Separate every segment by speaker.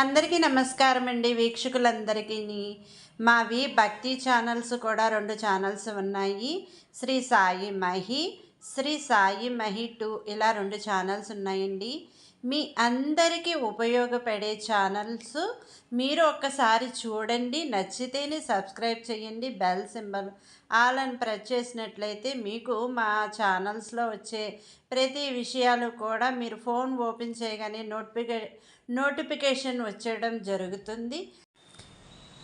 Speaker 1: అందరికీ నమస్కారం అండి వీక్షకులందరికీ మావి భక్తి ఛానల్స్ కూడా రెండు ఛానల్స్ ఉన్నాయి. శ్రీ సాయి మహి శ్రీ సాయి మహి టూ ఇలా రెండు ఛానల్స్ ఉన్నాయండి. మీ అందరికీ ఉపయోగపడే ఛానల్స్ మీరు ఒక్కసారి చూడండి. నచ్చితేనే సబ్స్క్రైబ్ చేయండి. బెల్ సింబల్ ఆలని ప్రెస్ చేసినట్లయితే మీకు మా ఛానల్స్లో వచ్చే ప్రతి విషయాలు కూడా మీరు ఫోన్ ఓపెన్ చేయగానే నోటిఫికే నోటిఫికేషన్ వచ్చేయడం జరుగుతుంది.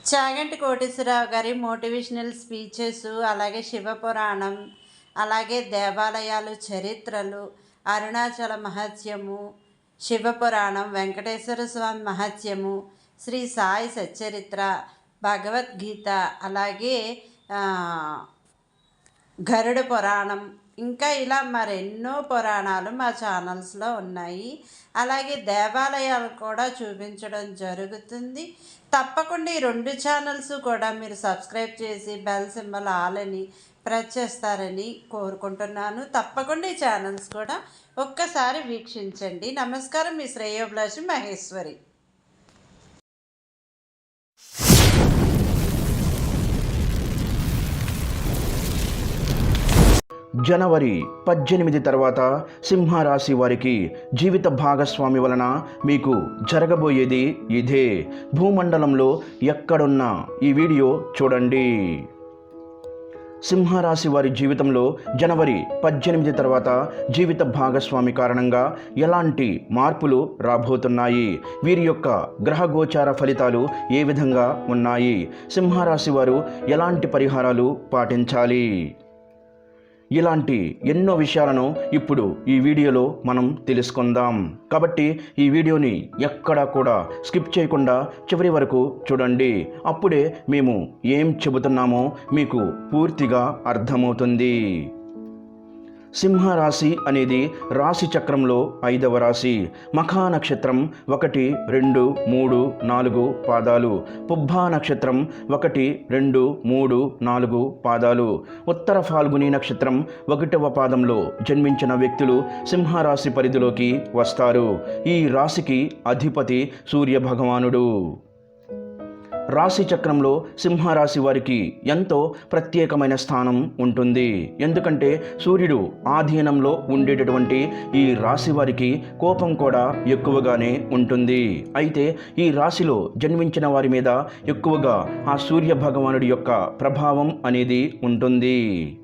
Speaker 1: చాగంటి కోటేశ్వరరావు గారి మోటివేషనల్ స్పీచెస్ అలాగే శివపురాణం అలాగే దేవాలయాలు చరిత్రలు అరుణాచల మహత్యము శివపురాణం వెంకటేశ్వర స్వామి మహత్యము శ్రీ సాయి సచ్చరిత్ర భగవద్గీత అలాగే గరుడ పురాణం. ఇంకా ఇలా మరెన్నో పురాణాలు మా ఛానల్స్లో ఉన్నాయి. అలాగే దేవాలయాలు కూడా చూపించడం జరుగుతుంది. తప్పకుండా ఈ రెండు ఛానల్స్ కూడా మీరు సబ్స్క్రైబ్ చేసి బెల్ సింబల్ ఆలని ప్రెస్ చేస్తారని కోరుకుంటున్నాను. తప్పకుండా ఈ ఛానల్స్ కూడా ఒక్కసారి వీక్షించండి. నమస్కారం మీ శ్రేయోభిలాషి మహేశ్వరి.
Speaker 2: జనవరి పద్దెనిమిది తర్వాత సింహరాశి వారికి జీవిత భాగస్వామి వలన మీకు జరగబోయేది ఇదే. భూమండలంలో ఎక్కడున్నా ఈ వీడియో చూడండి. సింహరాశి వారి జీవితంలో జనవరి పద్దెనిమిది తర్వాత జీవిత భాగస్వామి కారణంగా ఎలాంటి మార్పులు రాబోతున్నాయి? వీరి యొక్క గ్రహగోచార ఫలితాలు ఏ విధంగా ఉన్నాయి? సింహరాశి వారు ఎలాంటి పరిహారాలు పాటించాలి? ఇలాంటి ఎన్నో విషయాలను ఇప్పుడు ఈ వీడియోలో మనం తెలుసుకుందాం. కాబట్టి ఈ వీడియోని ఎక్కడా కూడా స్కిప్ చేయకుండా చివరి వరకు చూడండి. అప్పుడే మేము ఏం చెబుతున్నామో మీకు పూర్తిగా అర్థమవుతుంది. సింహరాశి అనేది రాశి చక్రంలో ఐదవ రాశి. మఖా నక్షత్రం ఒకటి రెండు మూడు నాలుగు పాదాలు. పుబ్బా నక్షత్రం ఒకటి రెండు మూడు నాలుగు పాదాలు. ఉత్తర ఫాల్గుని నక్షత్రం ఒకటవ పాదంలో జన్మించిన వ్యక్తులు సింహరాశి పరిధిలోకి వస్తారు. ఈ రాశికి అధిపతి సూర్య భగవానుడు రాశి చక్రంలో సింహరాశి వారికి ఎంతో ప్రత్యేకమైన స్థానం ఉంటుంది. ఎందుకంటే సూర్యుడు ఆధీనంలో ఉండేటటువంటి ఈ రాశి వారికి కోపం కూడా ఎక్కువగానే ఉంటుంది. అయితే ఈ రాశిలో జన్మించిన వారి మీద ఎక్కువగా ఆ సూర్య భగవానుడి యొక్క ప్రభావం అనేది ఉంటుంది.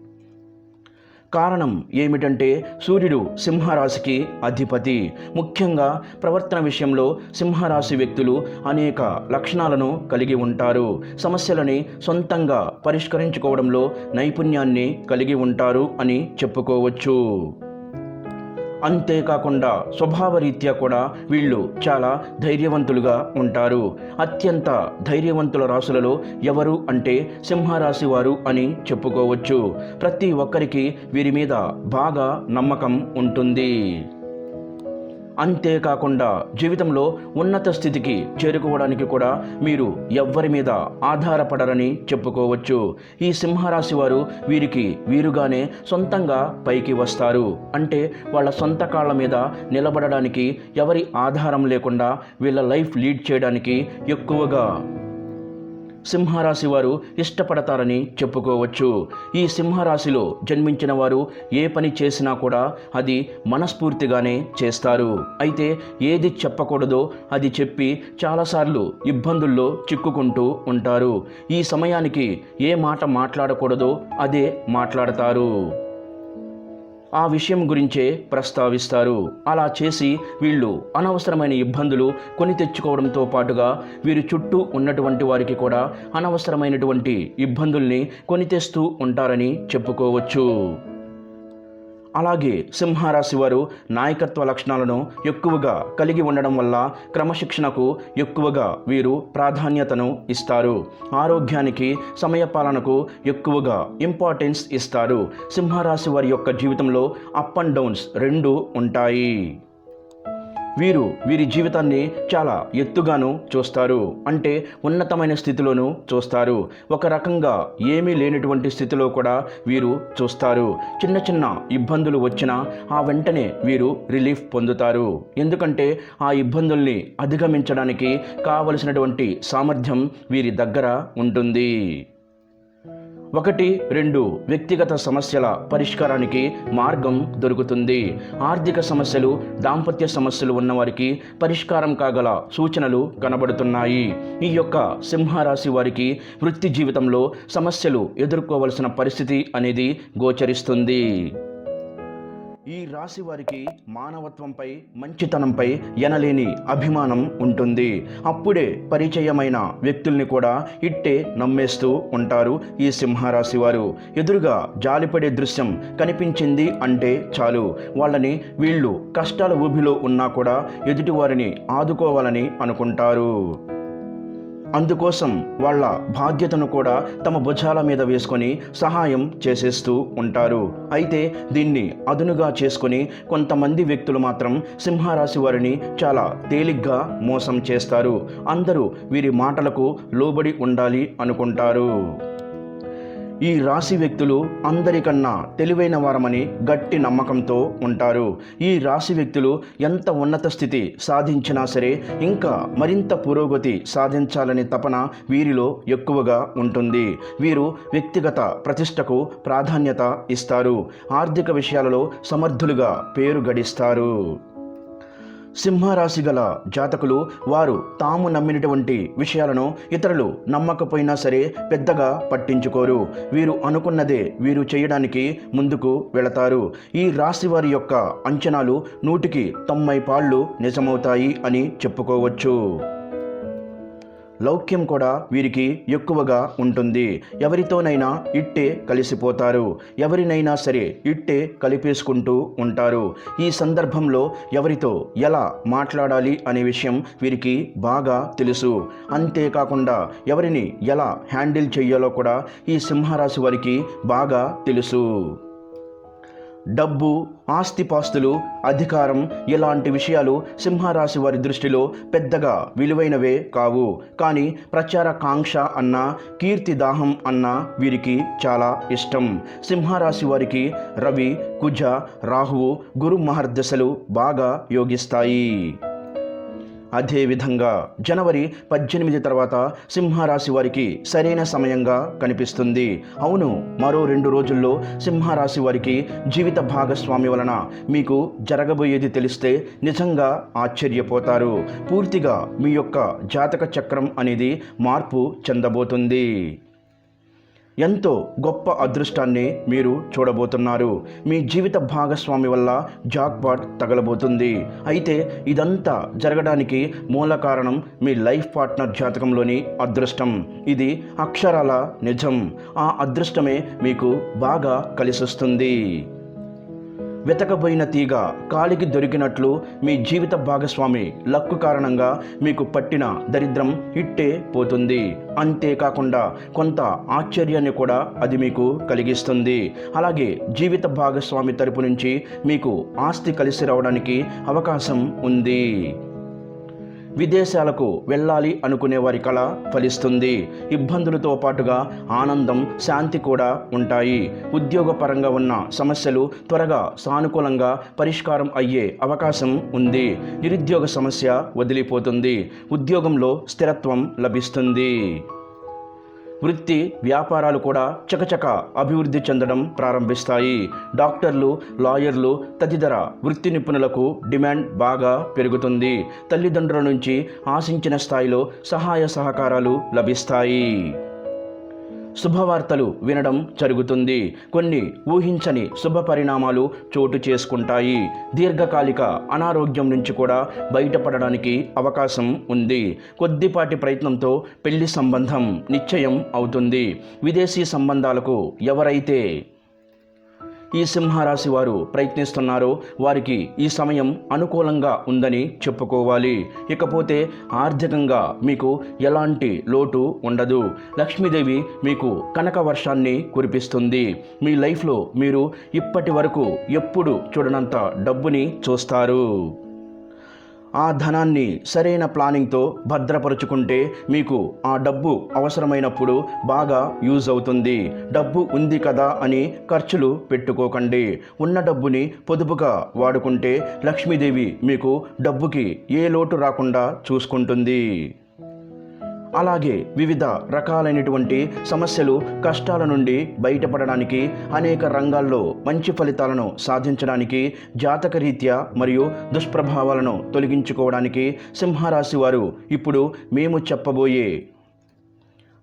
Speaker 2: కారణం ఏమిటంటే సూర్యుడు సింహరాశికి అధిపతి. ముఖ్యంగా ప్రవర్తన విషయంలో సింహరాశి వ్యక్తులు అనేక లక్షణాలను కలిగి ఉంటారు. సమస్యలని సొంతంగా పరిష్కరించుకోవడంలో నైపుణ్యాన్ని కలిగి ఉంటారు అని చెప్పుకోవచ్చు. అంతేకాకుండా స్వభావరీత్యా కూడా వీళ్ళు చాలా ధైర్యవంతులుగా ఉంటారు. అత్యంత ధైర్యవంతుల రాశులలో ఎవరు అంటే సింహరాశి వారు అని చెప్పుకోవచ్చు. ప్రతి ఒక్కరికి వీరి మీద బాగా నమ్మకం ఉంటుంది. అంతేకాకుండా జీవితంలో ఉన్నత స్థితికి చేరుకోవడానికి కూడా మీరు ఎవ్వరి మీద ఆధారపడరని చెప్పుకోవచ్చు. ఈ సింహరాశి వారు వీరికి వీరుగానే సొంతంగా పైకి వస్తారు. అంటే వాళ్ళ సొంత కాళ్ళ మీద నిలబడడానికి ఎవరి ఆధారం లేకుండా వీళ్ళ లైఫ్ లీడ్ చేయడానికి ఎక్కువగా సింహరాశి వారు ఇష్టపడతారని చెప్పుకోవచ్చు. ఈ సింహరాశిలో జన్మించిన వారు ఏ పని చేసినా కూడా అది మనస్ఫూర్తిగానే చేస్తారు. అయితే ఏది చెప్పకూడదో అది చెప్పి చాలాసార్లు ఇబ్బందుల్లో చిక్కుకుంటూ ఉంటారు. ఈ సమయానికి ఏ మాట మాట్లాడకూడదో అదే మాట్లాడతారు. ఆ విషయం గురించే ప్రస్తావిస్తారు. అలా చేసి వీళ్ళు అనవసరమైన ఇబ్బందులు కొని తెచ్చుకోవడంతో పాటుగా వీరి చుట్టూ ఉన్నటువంటి వారికి కూడా అనవసరమైనటువంటి ఇబ్బందుల్ని కొని తెస్తూ ఉంటారని చెప్పుకోవచ్చు. అలాగే సింహరాశి వారు నాయకత్వ లక్షణాలను ఎక్కువగా కలిగి ఉండడం వల్ల క్రమశిక్షణకు ఎక్కువగా వీరు ప్రాధాన్యతను ఇస్తారు. ఆరోగ్యానికి సమయపాలనకు ఎక్కువగా ఇంపార్టెన్స్ ఇస్తారు. సింహరాశి వారి యొక్క జీవితంలో అప్ అండ్ డౌన్స్ రెండు ఉంటాయి. వీరు వీరి జీవితాన్ని చాలా ఎత్తుగాను చూస్తారు. అంటే ఉన్నతమైన స్థితిలోనూ చూస్తారు. ఒక రకంగా ఏమీ లేనటువంటి స్థితిలో కూడా వీరు చూస్తారు. చిన్న చిన్న ఇబ్బందులు వచ్చినా ఆ వెంటనే వీరు రిలీఫ్ పొందుతారు. ఎందుకంటే ఆ ఇబ్బందుల్ని అధిగమించడానికి కావలసినటువంటి సామర్థ్యం వీరి దగ్గర ఉంటుంది. ఒకటి రెండు వ్యక్తిగత సమస్యల పరిష్కారానికి మార్గం దొరుకుతుంది. ఆర్థిక సమస్యలు దాంపత్య సమస్యలు ఉన్నవారికి పరిష్కారం కాగల సూచనలు కనబడుతున్నాయి. ఈ యొక్క సింహరాశి వారికి వృత్తి జీవితంలో సమస్యలు ఎదుర్కోవలసిన పరిస్థితి అనేది గోచరిస్తుంది. ఈ రాశి వారికి మానవత్వంపై మంచితనంపై ఎనలేని అభిమానం ఉంటుంది. అప్పుడే పరిచయమైన వ్యక్తుల్ని కూడా ఇట్టే నమ్మేస్తూ ఉంటారు ఈ సింహరాశి వారు. ఎదురుగా జాలిపడే దృశ్యం కనిపించింది అంటే చాలు. వాళ్ళని వీళ్ళు కష్టాల ఊబిలో ఉన్నా కూడా ఎదుటివారిని ఆదుకోవాలని అనుకుంటారు. అందుకోసం వాళ్ళ బాధ్యతను కూడా తమ భుజాల మీద వేసుకొని సహాయం చేసేస్తూ ఉంటారు. అయితే దీన్ని అదునుగా చేసుకొని కొంతమంది వ్యక్తులు మాత్రం సింహరాశి వారిని చాలా తేలిగ్గా మోసం చేస్తారు. అందరూ వీరి మాటలకు లోబడి ఉండాలి అనుకుంటారు. ఈ రాశి వ్యక్తులు అందరికన్నా తెలివైన వారమని గట్టి నమ్మకంతో ఉంటారు. ఈ రాశి వ్యక్తులు ఎంత ఉన్నత స్థితి సాధించినా సరే ఇంకా మరింత పురోగతి సాధించాలనే తపన వీరిలో ఎక్కువగా ఉంటుంది. వీరు వ్యక్తిగత ప్రతిష్టకు ప్రాధాన్యత ఇస్తారు. ఆర్థిక విషయాలలో సమర్థులుగా పేరు గడిస్తారు. సింహరాశి గల జాతకులు వారు తాము నమ్మినటువంటి విషయాలను ఇతరులు నమ్మకపోయినా సరే పెద్దగా పట్టించుకోరు. వీరు అనుకున్నదే వీరు చేయడానికి ముందుకు వెళతారు. ఈ రాశి వారి యొక్క అంచనాలు నూటికి తొంభై పాళ్ళు నిజమవుతాయి అని చెప్పుకోవచ్చు. లౌక్యం కూడా వీరికి ఎక్కువగా ఉంటుంది. ఎవరితోనైనా ఇట్టే కలిసిపోతారు. ఎవరినైనా సరే ఇట్టే కలిపేసుకుంటూ ఉంటారు. ఈ సందర్భంలో ఎవరితో ఎలా మాట్లాడాలి అనే విషయం వీరికి బాగా తెలుసు. అంతేకాకుండా ఎవరిని ఎలా హ్యాండిల్ చేయాలో కూడా ఈ సింహరాశి వారికి బాగా తెలుసు. డబ్బు ఆస్తిపాస్తులు అధికారం ఇలాంటి విషయాలు సింహరాశి వారి దృష్టిలో పెద్దగా విలువైనవే కావు. కానీ ప్రచార కాంక్ష అన్న కీర్తి దాహం అన్న వీరికి చాలా ఇష్టం. సింహరాశి వారికి రవి కుజ రాహువు గురు మహర్దశలు బాగా యోగిస్తాయి. అదేవిధంగా జనవరి పద్దెనిమిది తర్వాత సింహరాశి వారికి సరైన సమయంగా కనిపిస్తుంది. అవును మరో రెండు రోజుల్లో సింహరాశి వారికి జీవిత భాగస్వామి వలన మీకు జరగబోయేది తెలిస్తే నిజంగా ఆశ్చర్యపోతారు. పూర్తిగా మీ యొక్క జాతక చక్రం అనేది మార్పు చెందబోతుంది. ఎంతో గొప్ప అదృష్టాన్ని మీరు చూడబోతున్నారు. మీ జీవిత భాగస్వామి వల్ల జాక్పాట్ తగలబోతుంది. అయితే ఇదంతా జరగడానికి మూల కారణం మీ లైఫ్ పార్ట్నర్ జాతకంలోని అదృష్టం. ఇది అక్షరాల నిజం. ఆ అదృష్టమే మీకు బాగా కలిసొస్తుంది. వెతకబోయిన తీగ కాలికి దొరికినట్లు మీ జీవిత భాగస్వామి లక్కు కారణంగా మీకు పట్టిన దరిద్రం ఇట్టే పోతుంది. అంతేకాకుండా కొంత ఆశ్చర్యాన్ని కూడా అది మీకు కలిగిస్తుంది. అలాగే జీవిత భాగస్వామి తరపు నుంచి మీకు ఆస్తి కలిసి రావడానికి అవకాశం ఉంది. విదేశాలకు వెళ్ళాలి అనుకునే వారి కళ ఫలిస్తుంది. ఇబ్బందులతో పాటుగా ఆనందం శాంతి కూడా ఉంటాయి. ఉద్యోగపరంగా ఉన్న సమస్యలు త్వరగా సానుకూలంగా పరిష్కారం అయ్యే అవకాశం ఉంది. నిరుద్యోగ సమస్య వదిలిపోతుంది. ఉద్యోగంలో స్థిరత్వం లభిస్తుంది. వృత్తి వ్యాపారాలు కూడా చకచక అభివృద్ధి చెందడం ప్రారంభిస్తాయి. డాక్టర్లు లాయర్లు తదితర వృత్తి నిపుణులకు డిమాండ్ బాగా పెరుగుతుంది. తల్లిదండ్రుల నుంచి ఆశించిన స్థాయిలో సహాయ సహకారాలు లభిస్తాయి. శుభవార్తలు వినడం జరుగుతుంది. కొన్ని ఊహించని శుభ పరిణామాలు చోటు చేసుకుంటాయి. దీర్ఘకాలిక అనారోగ్యం నుంచి కూడా బయటపడడానికి అవకాశం ఉంది. కొద్దిపాటి ప్రయత్నంతో పెళ్ళి సంబంధం నిశ్చయం అవుతుంది. విదేశీ సంబంధాలకు ఎవరైతే ఈ సింహరాశి వారు ప్రయత్నిస్తున్నారో వారికి ఈ సమయం అనుకూలంగా ఉందని చెప్పుకోవాలి. ఇకపోతే ఆర్థికంగా మీకు ఎలాంటి లోటు ఉండదు. లక్ష్మీదేవి మీకు కనక వర్షాన్ని కురిపిస్తుంది. మీ లైఫ్లో మీరు ఇప్పటి వరకు ఎప్పుడు చూడనంత డబ్బుని చూస్తారు. ఆ ధనాన్ని సరైన ప్లానింగ్తో భద్రపరుచుకుంటే మీకు ఆ డబ్బు అవసరమైనప్పుడు బాగా యూజ్ అవుతుంది. డబ్బు ఉంది కదా అని ఖర్చులు పెట్టుకోకండి. ఉన్న డబ్బుని పొదుపుగా వాడుకుంటే లక్ష్మీదేవి మీకు డబ్బుకి ఏ లోటు రాకుండా చూసుకుంటుంది. అలాగే వివిధ రకాలైనటువంటి సమస్యలు కష్టాల నుండి బయటపడడానికి అనేక రంగాల్లో మంచి ఫలితాలను సాధించడానికి జాతకరీత్యా మరియు దుష్ప్రభావాలను తొలగించుకోవడానికి సింహరాశి వారు ఇప్పుడు మేము చెప్పబోయే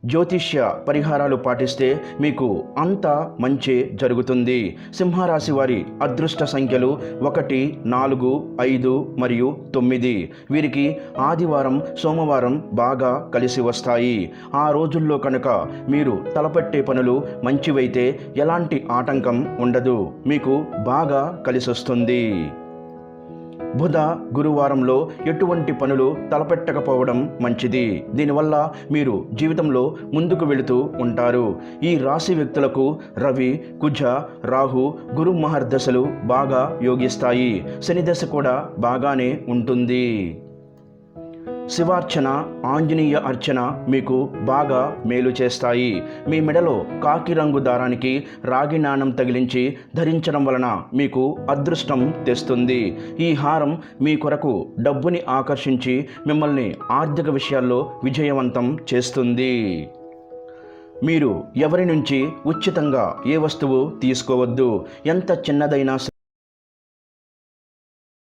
Speaker 2: జ్యోతిష్య పరిహారాలు పాటిస్తే మీకు అంత మంచి జరుగుతుంది. సింహరాశి వారి అదృష్ట సంఖ్యలు ఒకటి నాలుగు ఐదు మరియు తొమ్మిది. వీరికి ఆదివారం సోమవారం బాగా కలిసి వస్తాయి. ఆ రోజుల్లో కనుక మీరు తలపట్టే పనులు మంచివైతే ఎలాంటి ఆటంకం ఉండదు. మీకు బాగా కలిసి వస్తుంది బుధ గురువారంలో ఎటువంటి పనులు తలపెట్టకపోవడం మంచిది. దీనివల్ల మీరు జీవితంలో ముందుకు వెళుతూ ఉంటారు. ఈ రాశి వ్యక్తులకు రవి కుజ రాహు గురు మహర్దశలు బాగా యోగిస్తాయి. శని దశ కూడా బాగానే ఉంటుంది. శివార్చన ఆంజనేయ అర్చన మీకు బాగా మేలు చేస్తాయి. మీ మెడలో కాకి రంగు దారానికి రాగి నాణం తగిలించి ధరించడం వలన మీకు అదృష్టం తెస్తుంది. ఈ హారం మీ కొరకు డబ్బుని ఆకర్షించి మిమ్మల్ని ఆర్థిక విషయాల్లో విజయవంతం చేస్తుంది. మీరు ఎవరి నుంచి ఉచితంగా ఏ వస్తువు తీసుకోవద్దు. ఎంత చిన్నదైనా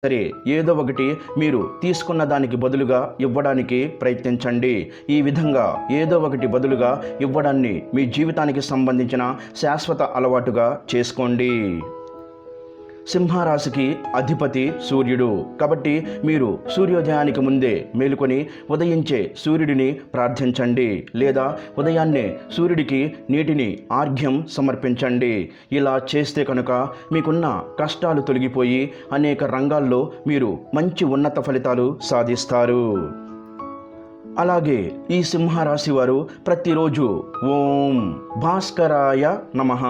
Speaker 2: సరే ఏదో ఒకటి మీరు తీసుకున్న దానికి బదులుగా ఇవ్వడానికి ప్రయత్నించండి. ఈ విధంగా ఏదో ఒకటి బదులుగా ఇవ్వడాన్ని మీ జీవితానికి సంబంధించిన శాశ్వత అలవాటుగా చేసుకోండి. సింహరాశికి అధిపతి సూర్యుడు. కాబట్టి మీరు సూర్యోదయానికి ముందే మేలుకొని ఉదయించే సూర్యుడిని ప్రార్థించండి. లేదా ఉదయాన్నే సూర్యుడికి నీటిని ఆర్ఘ్యం సమర్పించండి. ఇలా చేస్తే కనుక మీకున్న కష్టాలు తొలగిపోయి అనేక రంగాల్లో మీరు మంచి ఉన్నత ఫలితాలు సాధిస్తారు. అలాగే ఈ సింహరాశి వారు ప్రతిరోజు ఓం భాస్కరాయ నమః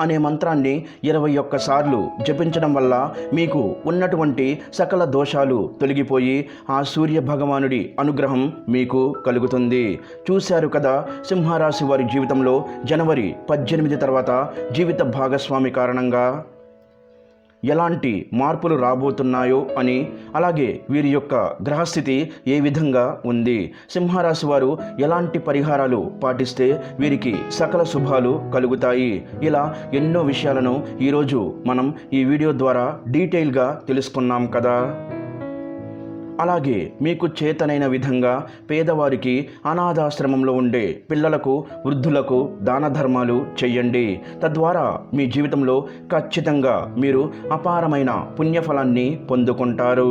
Speaker 2: అనే మంత్రాన్ని ఇరవై ఒక్కసార్లు జపించడం వల్ల మీకు ఉన్నటువంటి సకల దోషాలు తొలగిపోయి ఆ సూర్య భగవానుడి అనుగ్రహం మీకు కలుగుతుంది. చూశారు కదా సింహరాశి వారి జీవితంలో జనవరి పద్దెనిమిది తర్వాత జీవిత భాగస్వామి కారణంగా ఎలాంటి మార్పులు రాబోతున్నాయో అని అలాగే వీరి యొక్క గ్రహస్థితి ఏ విధంగా ఉంది సింహరాశి వారు ఎలాంటి పరిహారాలు పాటిస్తే వీరికి సకల శుభాలు కలుగుతాయి. ఇలా ఎన్నో విషయాలను ఈరోజు మనం ఈ వీడియో ద్వారా డీటెయిల్గా తెలుసుకున్నాం కదా. అలాగే మీకు చేతనైన విధంగా పేదవారికి అనాథాశ్రమంలో ఉండే పిల్లలకు వృద్ధులకు దాన ధర్మాలు చెయ్యండి. తద్వారా మీ జీవితంలో ఖచ్చితంగా మీరు అపారమైన పుణ్యఫలాన్ని పొందుకుంటారు.